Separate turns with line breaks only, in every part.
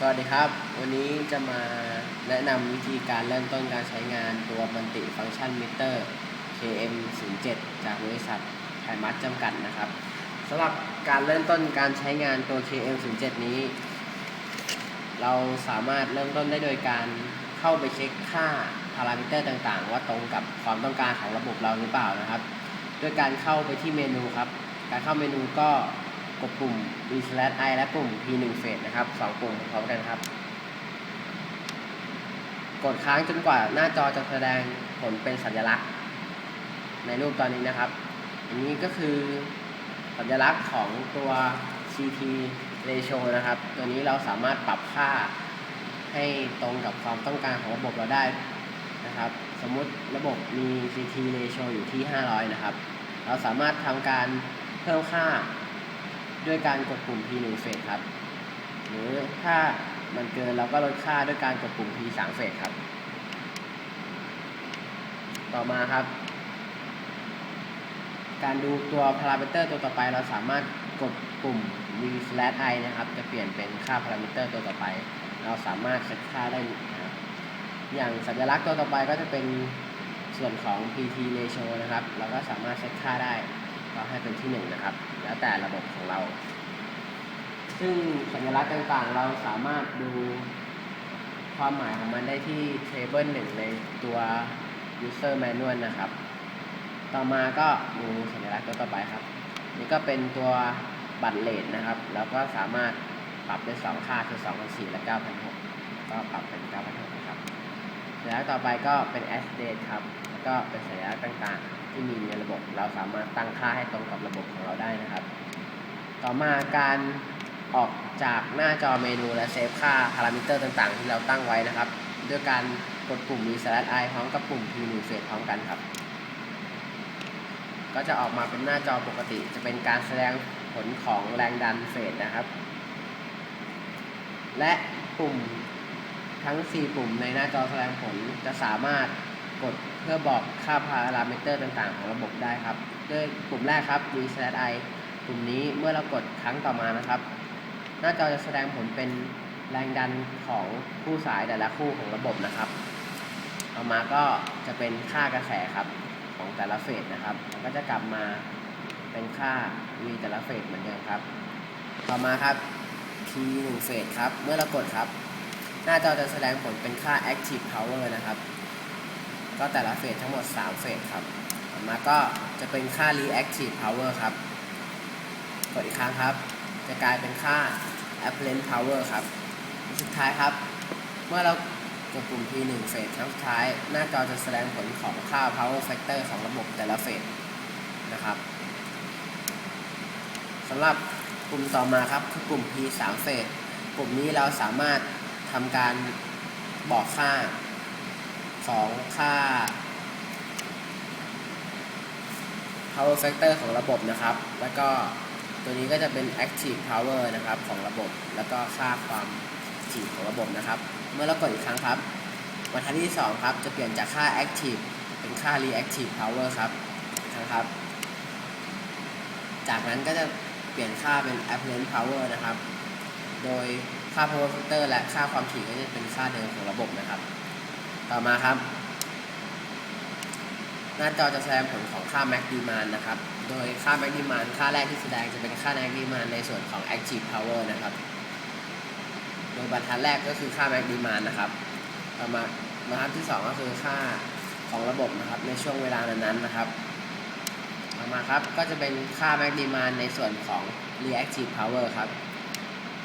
สวัสดีครับ วันนี้จะมาแนะนำวิธีการเริ่มต้นการใช้งานตัวมัลติฟังก์ชันมิเตอร์ KM07 จากบริษัทไทยมัดจำกัดนะครับสำหรับการเริ่มต้นการใช้งานตัว KM07 นี้ เราสามารถเริ่มต้นได้โดยการเข้าไปเช็คค่าพารามิเตอร์ต่างๆ ว่าตรงกับความต้องการของระบบเราหรือเปล่านะครับ ด้วยการเข้าไปที่เมนูครับ การเข้าเมนูก็ กดปุ่ม v i และปุ่ม p1 phase นะครับสองปุ่มพร้อมกันครับ กดค้างจนกว่าหน้าจอจะแสดงผลเป็นสัญลักษณ์ ในรูปตอนนี้นะครับ อันนี้ก็คือสัญลักษณ์ของตัว CT ratio นะครับ ตัวนี้เราสามารถปรับค่าให้ตรงกับความต้องการของระบบเราได้นะครับ สมมุติระบบมี CT ratio อยู่ที่ 500 นะครับ เราสามารถทำการเพิ่มค่า ด้วยการกดปุ่ม P1 phase ครับ หรือถ้ามันเกินเราก็ลดค่าด้วยการกดปุ่ม P3 phase ครับ ต่อมาครับ การดูตัวพารามิเตอร์ตัวต่อไปเราสามารถกดปุ่ม v i นะครับ จะเปลี่ยนเป็นค่าพารามิเตอร์ตัวต่อไป เราสามารถเซตค่าได้นะครับอย่างสัญลักษณ์ตัวต่อไปก็จะเป็นส่วนของ pt ratio นะครับ เราก็สามารถเซตค่าได้ ก็ให้เป็นที่1นะครับ แล้วแต่ระบบของเรา ซึ่งสัญลักษณ์ต่างๆ เราสามารถดูความหมายของมันได้ที่ table 1 ในตัว user manual นะครับ ต่อมาก็ดูสัญลักษณ์ตัวต่อไปครับ นี่ก็เป็นตัวบัตรเลทนะครับ แล้วก็สามารถปรับได้สองค่าคือ2,400และ9,600ก็ปรับเป็น9,600นะครับสัญลักษณ์ต่อไปก็เป็น s date ครับ ก็เป็นสัญลักษณ์ต่างๆ ที่มีในระบบ เราสามารถตั้งค่าให้ตรงกับระบบของเราได้นะครับ ต่อมาการออกจากหน้าจอเมนูและเซฟค่าพารามิเตอร์ต่างๆ ที่เราตั้งไว้นะครับด้วยการกดปุ่ม reset i พร้อมกับปุ่ม p 1 phase พร้อมกันครับ ก็จะออกมาเป็นหน้าจอปกติ จะเป็นการแสดงผลของแรงดันเฟสนะครับ และปุ่มทั้ง 4 ปุ่มในหน้าจอแสดงผลจะสามารถ กดเพื่อบอกค่าพารามิเตอร์ต่างๆ ของระบบได้ครับด้วยปุ่มแรกครับ reset i ปุ่มนี้เมื่อเรากดครั้งต่อมานะครับ หน้าจอจะแสดงผลเป็นแรงดันของคู่สายแต่ละคู่ของระบบนะครับต่อมาก็จะเป็นค่ากระแสครับของแต่ละเฟสนะครับก็จะกลับมาเป็นค่า V แต่ละเฟสเหมือนเดิมครับ ต่อมาครับ T 1เฟสครับ เมื่อเรากดครับ หน้าจอจะแสดงผลเป็นค่า Active Power นะครับ ก็แต่ละเฟสทั้งหมด 3 เฟสครับต่อมาก็จะเป็นค่า Reactive Power ครับ กดอีกครั้งครับ จะกลายเป็นค่า Apparent Power ครับ สุดท้ายครับ เมื่อเรากดปุ่ม P1 เฟสครั้งสุดท้าย หน้าจอจะแสดงผลของค่า Power Factor ของระบบแต่ละเฟสนะครับสำหรับกลุ่มต่อมาครับคือกลุ่ม P3 เฟสกลุ่มนี้เราสามารถทำการบอกค่า ของค่า power factor ของระบบนะครับ แล้วก็ตัวนี้ก็จะเป็น active power นะครับของระบบ แล้วก็ค่าความถี่ของระบบนะครับ เมื่อเรากดอีกครั้งครับบรรทัดที่ 2 ครับ จะเปลี่ยนจากค่า active เป็นค่า reactive power ครับนะครับ จากนั้นก็จะเปลี่ยนค่าเป็น apparent power นะครับ โดยค่า power factor และค่าความถี่ก็จะเป็นค่าเดิมของระบบนะครับ ต่อมาครับ หน้าจอจะแสดงผลของค่า max demand นะครับ โดยค่า max demand ค่าแรกที่แสดงจะเป็นค่า max demand ในส่วนของ active power นะครับ โดยบรรทัดแรกก็คือค่า max demand นะครับต่อมาบรรทัดที่ 2 ก็คือค่าของระบบนะครับในช่วงเวลานั้นๆนะครับต่อมาครับก็จะเป็นค่า max demand ในส่วนของ reactive power ครับ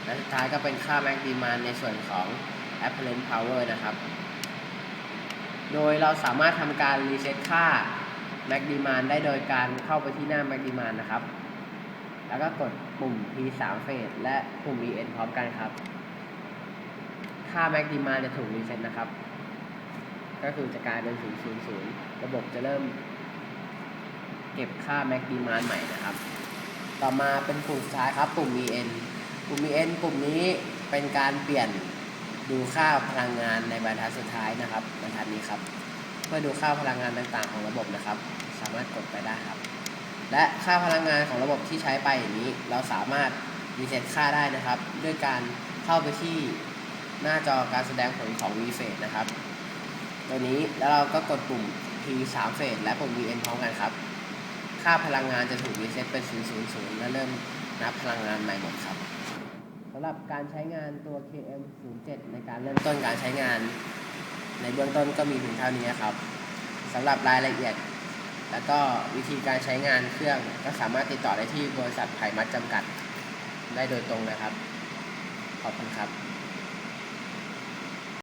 และสุดท้ายก็เป็นค่า max demand ในส่วนของ apparent power นะครับ โดยเราสามารถทำการรีเซ็ตค่า Max Demand ได้โดยการเข้าไปที่หน้า Max Demand นะครับ แล้วก็กดปุ่ม P3 Phase และปุ่ม EN พร้อมกันครับ ค่า Max Demand จะถูกรีเซ็ตนะครับ ก็คือจะกลายเป็น 000 ระบบจะเริ่ม เก็บค่า Max Demand ใหม่นะครับ ต่อมาเป็นปุ่มสุดท้ายครับ ปุ่ม EN ปุ่ม EN ปุ่มนี้เป็นการเปลี่ยน ดูค่าพลังงานในบรรทัดสุดท้ายนะครับบรรทัดนี้ครับ เพื่อดูค่าพลังงานต่างๆ ของระบบนะครับ สามารถกดไปได้ครับ และค่าพลังงานของระบบที่ใช้ไปอย่างนี้ เราสามารถรีเซ็ตค่าได้นะครับ ด้วยการเข้าไปที่หน้าจอการแสดงผลของ V Phase นะครับ ตัวนี้แล้วเราก็กดปุ่ม P 3 Phase และปุ่ม VN พร้อมกันครับ ค่าพลังงานจะถูกรีเซ็ตเป็น 000 และเริ่มนับพลังงานใหม่หมดครับ สำหรับการใช้งานตัว KM07 ในการเริ่มต้นการใช้งาน ในเบื้องต้นก็มีเพียงเท่านี้ครับสำหรับรายละเอียด แล้วก็วิธีการใช้งานเครื่องก็สามารถติดต่อได้ที่บริษัทไผ่มัดจำกัดได้โดยตรงนะครับ ขอบคุณครับ